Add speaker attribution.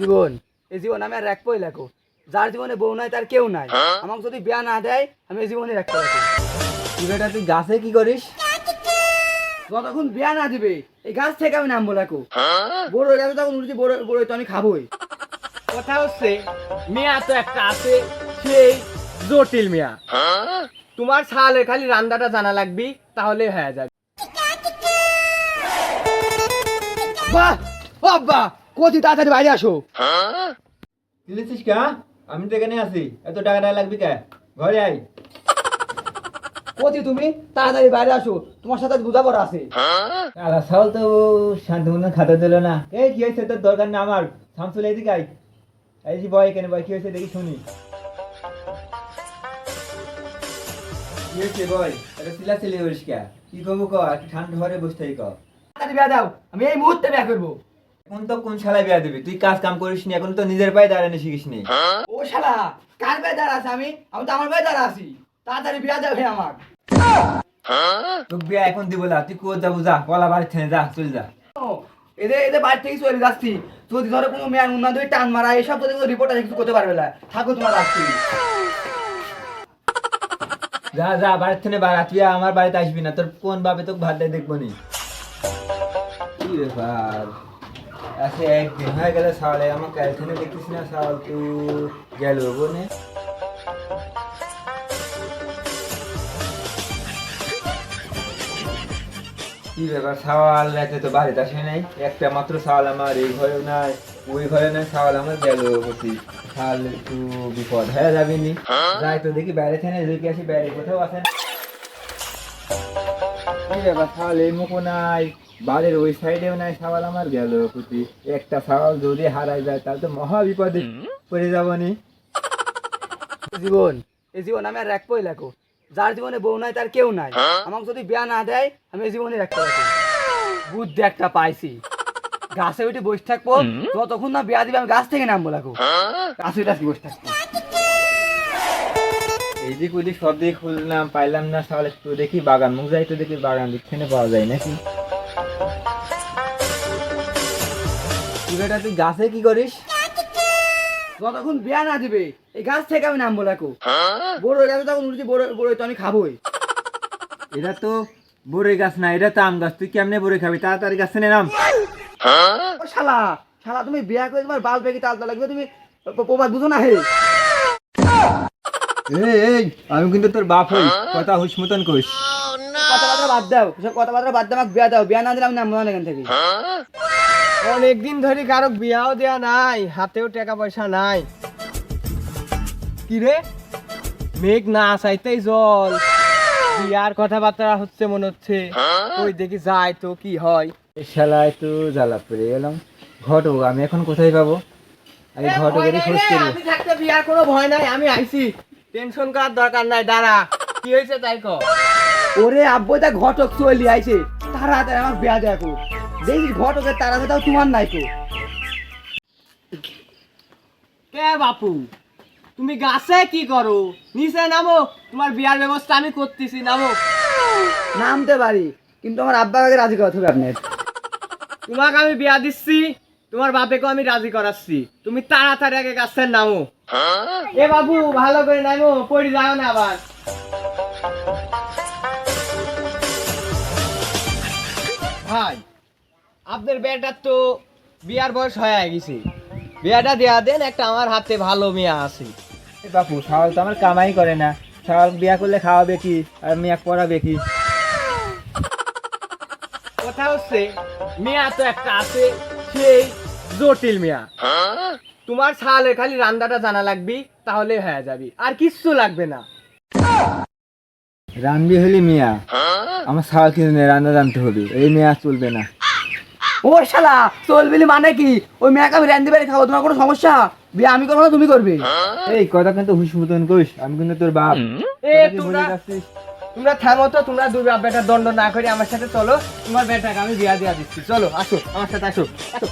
Speaker 1: জীবন। এই জীবন আমি আর রাখবোই লেখো যার জীবনে বউ নাই তার কেউ নাই। আমাকে যদি বিয়া না দেয় আমি এই জীবনে রাখতে রাখো
Speaker 2: তুই বেটা তুই গাছে কি করিস?
Speaker 1: যতক্ষণ বিয়া না দিবে? এই গাছ থেকে আমি নামবো রাখো বড় হয়ে গেছে তখন উঠছি বড় বড় তো আমি খাবোই।
Speaker 3: কথা হচ্ছে মিয়া তো একটা আছে সেই জটিল মিয়া। তোমার ছালে খালি রান্নাটা জানা লাগবি তাহলে হয়ে যাবে।
Speaker 1: বাহ! বাবা কতি তাড়াতাড়ি বাইরে আসো?
Speaker 2: তুলেছিস কা? আমি তো এখানে আছি। এত টাকা টাকা লাগবে কে? ঘরে আই
Speaker 1: কতি তুমি? তাড়াতাড়ি বাইরে আসো। তোমার সাথে বুঝাপড়া আছে।
Speaker 2: আলা সাল তো শান্তি মতন খাতা দিল না। এই কি হয়েছে? তোর দরকার না আমার। শামসুল এদিকে আই এই যে বয় কেন বয় কি হয়েছে দেখি শুনি। কি হয়েছে বয়? এটা চিলা চিলি করিস কে? কি করব ক? একটু ঠান্ডা ঘরে বসে থাকি ক।
Speaker 1: তাড়াতাড়ি বিয়া দাও আমি এই মুহূর্তে বিয়া করব।
Speaker 2: এখন তো কোন শালায় বিয়া দিবি? তুই কাজ কাম করিস নি এখন তো নিজের পায়ে দাঁড়ানো শিখিস নি।
Speaker 1: ও শালা কার পায়ে দাঁড়া আছে আমি? আমি তো আমার পায়ে দাঁড়া আছি। তাড়াতাড়ি বিয়া হে আমার।
Speaker 2: তোকে বিয়া এখন দিব না তুই যাব যা কলা বাড়ি থেকে যা চল যা।
Speaker 1: এদের এদের বাড়ি থেকে চলে যাচ্ছি। যদি ধরো কোনো মেয়ার উন্না ধরে টান মারা এসব যদি কোনো রিপোর্টার কিছু করতে পারবে না। থাকো তোমার রাখছি
Speaker 2: যা যা বাড়ির থেকে বাড়া তুই আমার বাড়িতে আসবি না। তোর কোন ভাবে তোকে ভাত দেয় দেখব নি? কি ব্যাপার? আচ্ছা একদিন হয়ে গেল সাওয়ালে আমার এখানে দেখিস না সাওয়াল তুই গেল বনে কি ব্যাপার সাওয়াল রাতে তো বাড়িতে আসে নাই একটা মাত্র সাওয়াল আমার এই ঘরে নাই ওই ঘরে নাই সাওয়াল আমার গেল প্রতি সাল একটু বিপদ হয়ে যাবি নি যাই তো দেখি বাইরে থেকে দেখি আসি বাইরে কোথাও আসেন কি ব্যাপার সাওয়াল এই মুখো নাই বাড়ির ওই সাইডেও নাই সাওয়াল আমার গেল প্রতি একটা সাওয়াল যদি হারাই যায় তাহলে তো মহা বিপদে পড়ে যাব নি।
Speaker 1: জীবন এই জীবন আমি আর রাখবোই লেখো যার জীবনে বউ নাই তার কেউ নাই। আমাকে যদি বিয়া না দেয় আমি এই জীবনে রাখতে রাখো বুদ্ধি একটা পাইছি। গাছে উঠে বসে থাকব যতক্ষণ না বিয়া দিবে আমি গাছ থেকে নামবো লাগো গাছে উঠে বসে থাকব।
Speaker 2: এই যে কুলি সব দিকে খুললাম পাইলাম না তাহলে একটু দেখি বাগান। মুখ যাই তো দেখি বাগান দিকখানে পাওয়া যায় নাকি? বেটা তুই গাছে কি করিস?
Speaker 1: যতক্ষণ বিয়া না দিবে? এই গাছ থেকে আমি নামবো লাগো বড় তখন উঠছি বড় বড় তো আমি খাবোই।
Speaker 2: এটা তো বড়ই গাছ না এটা তো আম গাছ। তুই কেমনে বড়ই খাবি? তাড়াতাড়ি গাছ নে নাম।
Speaker 1: শালা শালা তুমি বিয়া করে তোমার বাল পেকে তালতা লাগবে তুমি প্রবাদ বুঝো না হে।
Speaker 2: এই আমি কিন্তু তোর বাপ হই কথা হুস মতন কইস।
Speaker 1: কথাবার্তা বাদ দাও সব কথাবার্তা বাদ দাও আমাকে বিয়া দাও। বিয়া না দিলে আমি নামবো না এখান থেকে।
Speaker 3: অনেকদিন ধরে কারও বিয়াও দেয়া নাই হাতেও টাকা পয়সা নাই। কি রে মেঘ না চাইতেই জল। বিয়ার কথাবার্তা হচ্ছে মনে হচ্ছে। ওই দেখি যায় তো কি হয়।
Speaker 2: শালায় তো জ্বালা পড়ে গেলাম। ঘটক আমি এখন কোথায় পাবো? আমি ঘটকেরই খোঁজ করব
Speaker 3: আমি থাকতে বিয়ার কোনো ভয় নাই আমি আইছি। টেনশন করার দরকার নাই দাঁড়া। কি হয়েছে তাই কর
Speaker 1: ওরে আব্বু তা ঘটক চলি আইছে। তারা আমার বিয়া দেখো দেখি ঘটকের তারা তোমার নাই তো।
Speaker 3: কে বাপু? তুমি গাছে কি করো? নিচে নামো তোমার বিয়ার ব্যবস্থা আমি করতেছি নামো।
Speaker 1: নামতে পারি কিন্তু আমার আব্বা আগে রাজি করাতে হবে আপনার?
Speaker 3: তোমাকে আমি বিয়া দিচ্ছি তোমার বাপেকেও আমি রাজি করাচ্ছি। তুমি তাড়াতাড়ি আগে গাছের নামো। এ বাবু ভালো করে নামো পড়ে যাও না আবার। ভাই আপনার বেটার তো বিয়ার বয়স হয়ে গেছে। বিয়াটা দেয়া দেন একটা আমার হাতে ভালো মেয়ে আছে।
Speaker 2: এ বাপু সাওয়াল তো আমার কামাই করে না। সাওয়াল বিয়া করলে খাওয়াবে কি? আর মেয়ে পড়াবে কি?
Speaker 3: কথা হচ্ছে মিয়া তো একটা আছে সেই জটিল মেয়া। তোমার ছালে খালি রান্নাটা জানা লাগবি তাহলে হয়ে যাবি। আর কিচ্ছু লাগবে না।
Speaker 2: রান্দি হলি মিয়া। আমার সাওয়াল কিন্তু রান্না জানতে হবে এই মেয়া চলবে না।
Speaker 1: ও শালা চলবিলি মানে কি? ওই মেয়েকে আমি রেন্দি বাড়ি খাব তোমার কোনো সমস্যা? বিয়া আমি করব না তুমি করবে।
Speaker 2: এই কথা কিন্তু হুশ মতন কইস আমি কিন্তু তোর বাপ।
Speaker 3: এ
Speaker 2: কথা
Speaker 3: তোমরা তোমরা থামো তো তোমরা দুই বাপ বেটার দণ্ড না করে আমার সাথে চলো তোমার বেটাকে আমি বিয়া দিয়া দিচ্ছি। চলো আসো আমার সাথে আসো আসো।